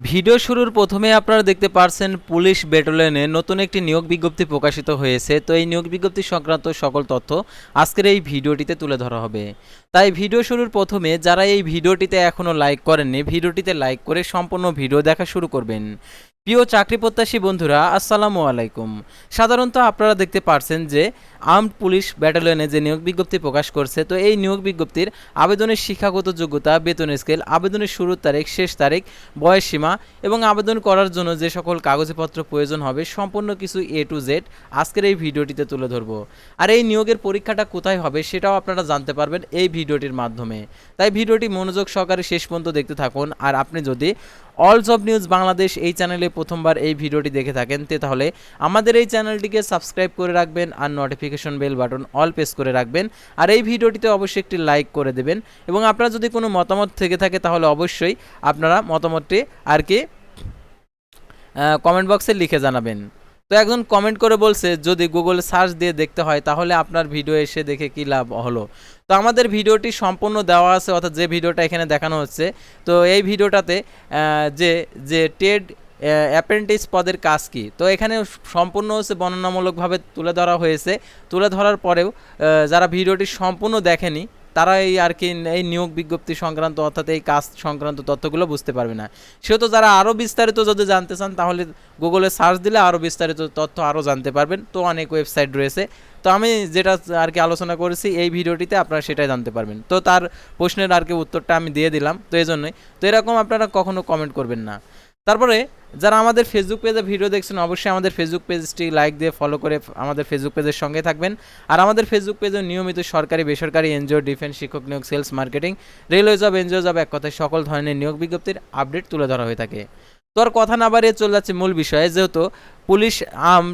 Video শুরুর প্রথমে আপনারা দেখতে পারছেন পুলিশ ব্যাটালিয়নে নতুন একটি নিয়োগ বিজ্ঞপ্তি প্রকাশিত হয়েছে। তো এই নিয়োগ বিজ্ঞপ্তি সংক্রান্ত সকল তথ্য আজকের এই ভিডিওটিতে তুলে ধরা হবে। তাই ভিডিও শুরুর প্রথমে যারা এই ভিডিওটিতে এখনও লাইক করেননি, ভিডিওটিতে লাইক করে সম্পূর্ণ ভিডিও দেখা শুরু করবেন। প্রিয় চাকরি প্রত্যাশী বন্ধুরা, আসসালামু আলাইকুম। সাধারণত আপনারা দেখতে পারছেন যে আর্মড পুলিশ ব্যাটালিয়নে যে নিয়োগ বিজ্ঞপ্তি প্রকাশ করছে, তো এই নিয়োগ বিজ্ঞপ্তির আবেদনের শিক্ষাগত যোগ্যতা বেতন স্কেল আবেদনের শুরুর তারিখ, শেষ তারিখ, বয়স সীমা এবং আবেদন করার জন্য যে সকল কাগজপত্র প্রয়োজন হবে, সম্পূর্ণ কিছু এ টু জেড আজকের এই ভিডিওটিতে তুলে ধরবো। আর এই নিয়োগের পরীক্ষাটা কোথায় হবে সেটাও আপনারা জানতে পারবেন এই ভিডিওটির মাধ্যমে। তাই ভিডিওটি মনোযোগ সহকারে শেষ পর্যন্ত দেখতে থাকুন, আর আপনি যদি অল অব নিউজ বাংলাদেশ এই চ্যানেলে প্রথমবার এই ভিডিওটি দেখে থাকেন। তে তাহলে আমাদের এই চ্যানেলটিকে সাবস্ক্রাইব করে রাখবেন আর notification bell button all press করে রাখবেন। আর এই ভিডিওটিতে অবশ্যই একটি লাইক করে দেবেন। এবং আপনারা যদি কোনো মতামত থেকে থাকে, তাহলে অবশ্যই আপনারা মতামতটি আর কি কমেন্ট বক্সে লিখে জানাবেন। তো একজন কমেন্ট করে বলছে, যদি গুগলে সার্চ দিয়ে দেখতে হয়, তাহলে আপনার ভিডিও এসে দেখে কি লাভ হলো? তো আমাদের ভিডিওটি সম্পূর্ণ দেওয়া আছে, অর্থাৎ যে ভিডিওটা এখানে দেখানো হচ্ছে, তো এই ভিডিওটাতে যে যে টেড অ্যাপ্রেন্টিস পদের কাজ কি? তো এখানে সম্পূর্ণ হচ্ছে বর্ণনামূলকভাবে তুলে ধরা হয়েছে। তুলে ধরার পরেও যারা ভিডিওটি সম্পূর্ণ দেখেনি তারা এই আর কি এই নিয়োগ বিজ্ঞপ্তি সংক্রান্ত অর্থাৎ এই কাজ সংক্রান্ত তথ্যগুলো বুঝতে পারবে না। সেহেতু যারা আরও বিস্তারিত যদি জানতে চান, তাহলে গুগলে সার্চ দিলে আরও বিস্তারিত তথ্য আরও জানতে পারবেন। তো অনেক ওয়েবসাইট রয়েছে। তো আমি যেটা আর কি আলোচনা করেছি, এই ভিডিওটিতে আপনারা সেটাই জানতে পারবেন। তো তার প্রশ্নের আর কি উত্তরটা আমি দিয়ে দিলাম, তো এই জন্যই তো এরকম আপনারা কখনো কমেন্ট করবেন না। তারপরে যারা আমাদের ফেসবুক পেজে ভিডিও দেখছেন, অবশ্যই আমাদের ফেসবুক পেজটি লাইক দিয়ে ফলো করে আমাদের ফেসবুক পেজের সঙ্গে থাকবেন। আর আমাদের ফেসবুক পেজে নিয়মিত সরকারি, বেসরকারি এনজিও ডিফেন্স শিক্ষক নিয়োগ sales marketing railway job NGO job এক কথায় সকল ধরনের নিয়োগ বিজ্ঞপ্তির আপডেট তুলে ধরা হয়ে থাকে। তো আর কথা না বাড়িয়ে চলে যাচ্ছে মূল বিষয়ে, যেহেতু পুলিশ আর্ম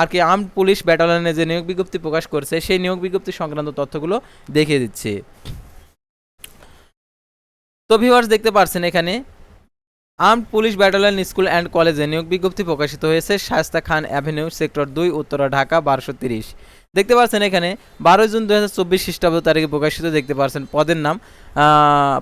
আর কি আর্মড পুলিশ ব্যাটালিয়নে যে নিয়োগ বিজ্ঞপ্তি প্রকাশ করছে, সেই নিয়োগ বিজ্ঞপ্তি সংক্রান্ত তথ্যগুলো দেখিয়ে দিচ্ছে। তো ভিউয়ার্স দেখতে পারছেন এখানে armed police battalion school and কলেজে নিয়োগ বিজ্ঞপ্তি প্রকাশিত হয়েছে শায়স্তা খান অ্যাভিনিউ, সেক্টর দুই, উত্তরা, ঢাকা, বারোশো তিরিশ। দেখতে পাচ্ছেন এখানে বারো জুন দু হাজার চব্বিশ খ্রিস্টাব্দ তারিখে প্রকাশিত দেখতে পাচ্ছেন পদের নাম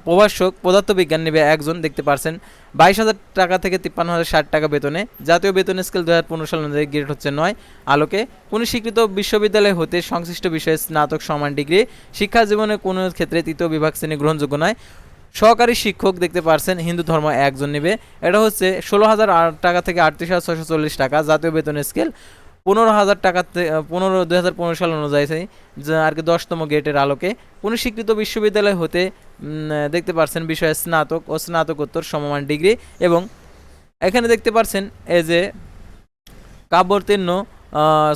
প্রভাষক, পদার্থবিজ্ঞান নেবে একজন, দেখতে পাচ্ছেন বাইশ হাজার টাকা থেকে তিপ্পান্ন হাজার ষাট টাকা বেতনে, জাতীয় বেতন স্কেল দু হাজার পনেরো সাল অনুযায়ী গ্রেড হচ্ছে নয় আলোকে। কোনো স্বীকৃত বিশ্ববিদ্যালয় হতে সংশ্লিষ্ট বিষয়ে স্নাতক সমান ডিগ্রি, শিক্ষা জীবনে কোনো ক্ষেত্রে তৃতীয় বিভাগ শ্রেণি গ্রহণযোগ্য নয়। সহকারী শিক্ষক দেখতে পারছেন, হিন্দু ধর্ম একজন নেবে। এটা হচ্ছে ষোলো হাজার টাকা থেকে আটত্রিশ হাজার ছশো চল্লিশ টাকা, জাতীয় বেতন স্কেল। পনেরো হাজার টাকা পনেরো, দুই হাজার পনেরো সাল অনুযায়ী আর কি দশতম গেটের আলোকে। কোনো স্বীকৃত বিশ্ববিদ্যালয় হতে দেখতে পারছেন বিষয়ে স্নাতক ও স্নাতকোত্তর সমমান ডিগ্রি এবং এখানে দেখতে পারছেন, এই যে কাব্যোত্তীর্ণ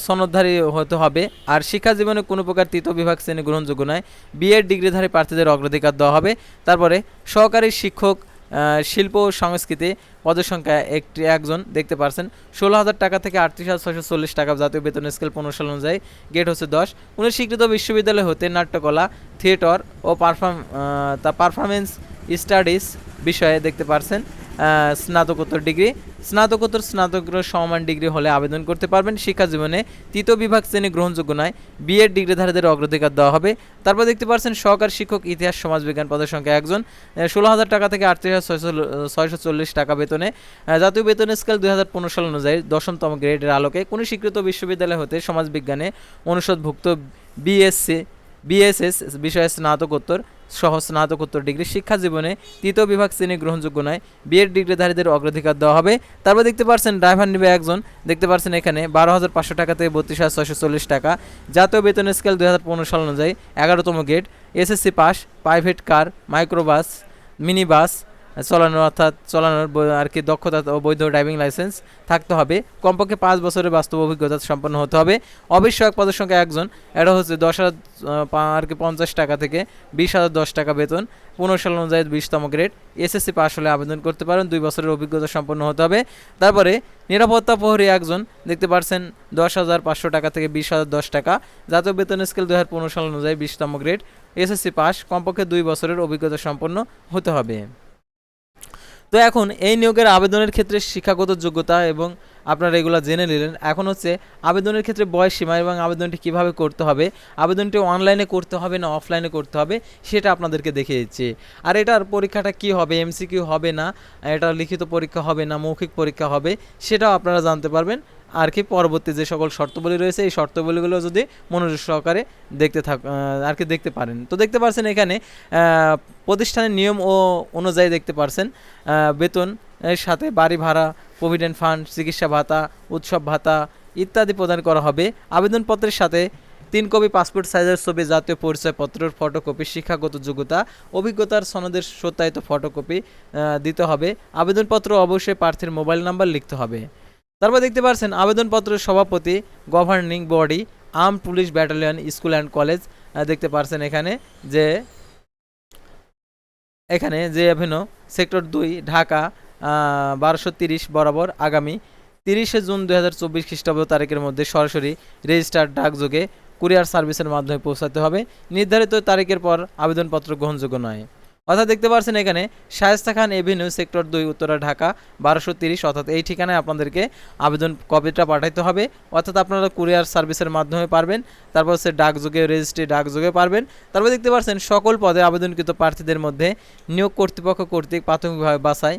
সনদধারী হতে হবে। আর শিক্ষা জীবনে কোনো প্রকার তৃতীয় বিভাগ শ্রেণি গ্রহণযোগ্য নয়। বিএড ডিগ্রিধারী প্রার্থীদের অগ্রাধিকার দেওয়া হবে। তারপরে সহকারী শিক্ষক শিল্প ও সংস্কৃতি পদের সংখ্যা একটি, একজন, দেখতে পারছেন। ষোলো হাজার টাকা থেকে আটত্রিশ হাজার ছশো চল্লিশ টাকা জাতীয় বেতন স্কেল পনেরো সাল অনুযায়ী। গেট হচ্ছে দশ। কোনো স্বীকৃত বিশ্ববিদ্যালয় হতে নাট্যকলা, থিয়েটার ও পারফর্ম তা পারফরমেন্স স্টাডিজ বিষয়ে দেখতে পারছেন। স্নাতকোত্তর ডিগ্রি। স্নাতকোত্তর স্নাতকোত্তর সমান ডিগ্রি হলে আবেদন করতে পারবেন। শিক্ষা জীবনে তৃতীয় বিভাগ শ্রেণি গ্রহণযোগ্য নয়। বিএড ডিগ্রিধারীদের অগ্রাধিকার দেওয়া হবে। তারপর দেখতে পাচ্ছেন, সহকার শিক্ষক ইতিহাস সমাজবিজ্ঞান পদের সংখ্যা একজন। ষোলো হাজার টাকা থেকে আটত্রিশ হাজার চল্লিশ টাকা বেতনে। জাতীয় বেতন স্কেল দুই হাজার পনেরো সাল অনুযায়ী দশমতম গ্রেডের আলোকে কোনো স্বীকৃত বিশ্ববিদ্যালয় হতে সমাজবিজ্ঞানে অনুষদভুক্ত বিএসসি বিএসএস বিষয়ে স্নাতকোত্তর সহ স্নাতকোত্তর ডিগ্রি শিক্ষা জীবনে তৃতীয় বিভাগ শ্রেণি গ্রহণযোগ্য নয়। বিএড ডিগ্রিধারীদের অগ্রাধিকার দেওয়া হবে। তারপর দেখতে পাচ্ছেন ড্রাইভার নিবে একজন। দেখতে পাচ্ছেন এখানে বারো হাজার পাঁচশো টাকা থেকে বত্রিশ হাজার ছয়শো চল্লিশ টাকা। জাতীয় বেতন স্কেল দুই হাজার পনেরো সাল অনুযায়ী এগারোতম gate SSC pass, private car, microbus mini bus চালানোর অর্থাৎ চলানোর আর কি দক্ষতা ও বৈধ ড্রাইভিং লাইসেন্স থাকতে হবে। কমপক্ষে পাঁচ বছরের বাস্তব অভিজ্ঞতা সম্পন্ন হতে হবে। অবিশ্বক পদের সংখ্যা একজন, এটা হচ্ছে দশ হাজার আর কি পঞ্চাশ টাকা থেকে বিশ হাজার দশ টাকা বেতন। পনেরো সাল অনুযায়ী বিশতম গ্রেড এসএসসি পাস হলে আবেদন করতে পারেন, দুই বছরের অভিজ্ঞতা সম্পন্ন হতে হবে। তারপরে নিরাপত্তা প্রহরী একজন, দেখতে পাচ্ছেন দশ হাজার পাঁচশো টাকা থেকে বিশ হাজার দশ টাকা। জাতীয় বেতন স্কেল দু হাজার পনেরো সাল অনুযায়ী বিশতম গ্রেড এসএসসি পাস কমপক্ষে দুই বছরের অভিজ্ঞতা সম্পন্ন হতে হবে। তো এখন এই নিয়োগের আবেদনের ক্ষেত্রে শিক্ষাগত যোগ্যতা এবং আপনারা এগুলো জেনে নিলেন। এখন হচ্ছে আবেদনের ক্ষেত্রে বয়স সীমা এবং আবেদনটি কীভাবে করতে হবে, আবেদনটি অনলাইনে করতে হবে না অফলাইনে করতে হবে, সেটা আপনাদেরকে দেখিয়ে দিচ্ছি আর এটার পরীক্ষাটা কি হবে এমসিকিউ হবে না, এটা লিখিত পরীক্ষা হবে না, মৌখিক পরীক্ষা হবে, সেটাও আপনারা জানতে পারবেন। আর কি পরবর্তী যে সকল শর্তাবলী রয়েছে, এই শর্তাবলীগুলো যদি মনোযোগ সহকারে দেখতে থাক আর কি দেখতে পারেন। তো দেখতে পারছেন এখানে প্রতিষ্ঠানের নিয়ম ও অনুযায়ী দেখতে পারছেন বেতন, এর সাথে বাড়ি ভাড়া, প্রভিডেন্ট ফান্ড, চিকিৎসা ভাতা, উৎসব ভাতা ইত্যাদি প্রদান করা হবে। আবেদনপত্রের সাথে তিন কপি পাসপোর্ট সাইজের ছবি, জাতীয় পরিচয়পত্রের ফটোকপি, শিক্ষাগত যোগ্যতা, অভিজ্ঞতার সনদের সত্যায়িত ফটোকপি দিতে হবে। আবেদনপত্র অবশ্যই প্রার্থীর মোবাইল নাম্বার লিখতে হবে। তারপর দেখতে পাচ্ছেন আবেদনপত্রের সভাপতি governing body arm police battalion school and college দেখতে পারছেন এখানে যে এখানে যে অ্যাভিনো সেক্টর দুই, ঢাকা বারোশো তিরিশ বরাবর আগামী তিরিশে জুন দু হাজার চব্বিশ খ্রিস্টাব্দ তারিখের মধ্যে সরাসরি রেজিস্টার্ড ডাকযোগে কুরিয়ার সার্ভিসের মাধ্যমে পৌঁছাতে হবে। নির্ধারিত তারিখের পর আবেদনপত্র গ্রহণযোগ্য নয়। অর্থাৎ দেখতে পাচ্ছেন এখানে শায়েস্তা খান এভিনিউ, সেক্টর দুই, উত্তরা, ঢাকা, বারোশো তিরিশ। অর্থাৎ এই ঠিকানায় আপনাদেরকে আবেদন কপিটা পাঠাইতে হবে। অর্থাৎ আপনারা কুরিয়ার সার্ভিসের মাধ্যমে পারবেন। তারপর হচ্ছে ডাকযোগে রেজিস্ট্রি ডাকযোগে পারবেন। তারপর দেখতে পাচ্ছেন সকল পদে আবেদনকৃত প্রার্থীদের মধ্যে নিয়োগ কর্তৃপক্ষ কর্তৃক প্রাথমিকভাবে বাসায়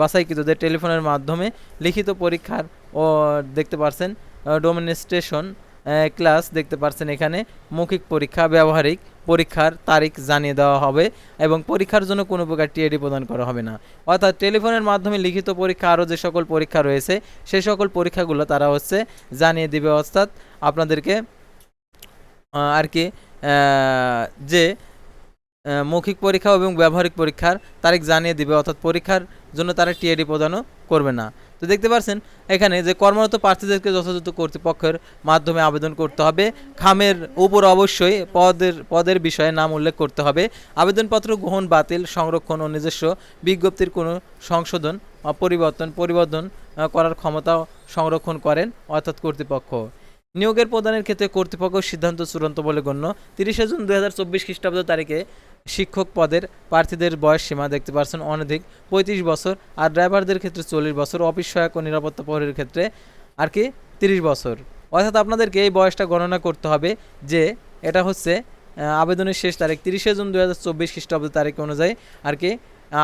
বাসাইকৃতদের টেলিফোনের মাধ্যমে লিখিত পরীক্ষার ও দেখতে পাচ্ছেন ডোমিনিস্ট্রেশন ক্লাস দেখতে পাচ্ছেন এখানে। মৌখিক পরীক্ষা, ব্যবহারিক পরীক্ষার তারিখ জানিয়ে দেওয়া হবে এবং পরীক্ষার জন্য কোনো প্রকার টিএডি প্রদান করা হবে না। অর্থাৎ টেলিফোনের মাধ্যমে লিখিত পরীক্ষা আরও যে সকল পরীক্ষা রয়েছে সেই সকল পরীক্ষাগুলো তারা হচ্ছে জানিয়ে দিবে। অর্থাৎ আপনাদেরকে আর কি যে মৌখিক পরীক্ষা এবং ব্যবহারিক পরীক্ষার তারিখ জানিয়ে দিবে, অর্থাৎ পরীক্ষার জন্য তারা টিএডি প্রদানও করবে না। তো দেখতে পাচ্ছেন এখানে যে কর্মরত প্রার্থীদেরকে যথাযথ কর্তৃপক্ষের মাধ্যমে আবেদন করতে হবে। খামের উপর অবশ্যই পদের পদের বিষয়ে নাম উল্লেখ করতে হবে। আবেদনপত্র গ্রহণ, বাতিল, সংরক্ষণ ও নিজস্ব বিজ্ঞপ্তির কোনো সংশোধন বা পরিবর্তন পরিবর্তন করার ক্ষমতা সংরক্ষণ করেন অর্থাৎ কর্তৃপক্ষ। নিয়োগের প্রদানের ক্ষেত্রে কর্তৃপক্ষ সিদ্ধান্ত চূড়ান্ত বলে গণ্য। তিরিশে জুন দুই হাজার চব্বিশ খ্রিস্টাব্দ তারিখে শিক্ষক পদের প্রার্থীদের বয়স সীমা দেখতে পাচ্ছেন অনধিক। পঁয়ত্রিশ বছর। আর ড্রাইভারদের ক্ষেত্রে চল্লিশ বছর। অফিস সহায়ক ও নিরাপত্তা প্রহরীর ক্ষেত্রে আর কি তিরিশ বছর। অর্থাৎ আপনাদেরকে এই বয়সটা গণনা করতে হবে যে এটা হচ্ছে আবেদনের শেষ তারিখ তিরিশে জুন দু হাজার চব্বিশ খ্রিস্টাব্দ তারিখ অনুযায়ী আর কি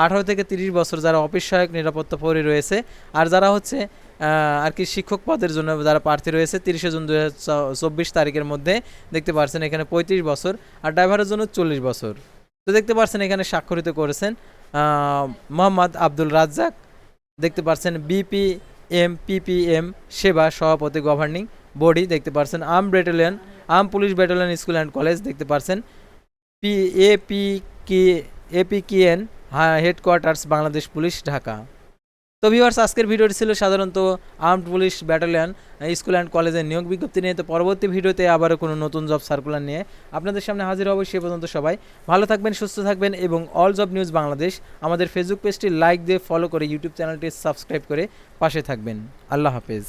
আঠারো থেকে তিরিশ বছর যারা অফিস সহায়ক নিরাপত্তা প্রহরী রয়েছে, আর যারা হচ্ছে আর কি শিক্ষক পদের জন্য যারা প্রার্থী রয়েছে, তিরিশে জুন দু চব্বিশ তারিখের মধ্যে দেখতে পাচ্ছেন এখানে পঁয়ত্রিশ বছর, আর ড্রাইভারের জন্য চল্লিশ বছর। তো দেখতে পাচ্ছেন এখানে স্বাক্ষরিত করেছেন মোহাম্মদ আব্দুল রাজ্জাক, দেখতে পাচ্ছেন বিপি এম পিপিএম, সেবা, সভাপতি, গভর্নিং বডি, দেখতে পাচ্ছেন arm battalion arm police battalion school and college, দেখতে পাচ্ছেন P, A P K APKN headquarters Bangladesh police, Dhaka. তো ভিউয়ার্স আজকের ভিডিওটি ছিল সাধারণত armed police battalion school and কলেজের নিয়োগ বিজ্ঞপ্তি নিয়ে। তো পরবর্তী ভিডিওতে আবারও কোনো নতুন জব সার্কুলার নিয়ে আপনাদের সামনে হাজির হব সে পর্যন্ত সবাই। ভালো থাকবেন, সুস্থ থাকবেন এবং অল জব নিউজ বাংলাদেশ। আমাদের ফেসবুক পেজটি লাইক দিয়ে ফলো করে ইউটিউব চ্যানেলটি সাবস্ক্রাইব করে পাশে থাকবেন। আল্লাহ হাফেজ।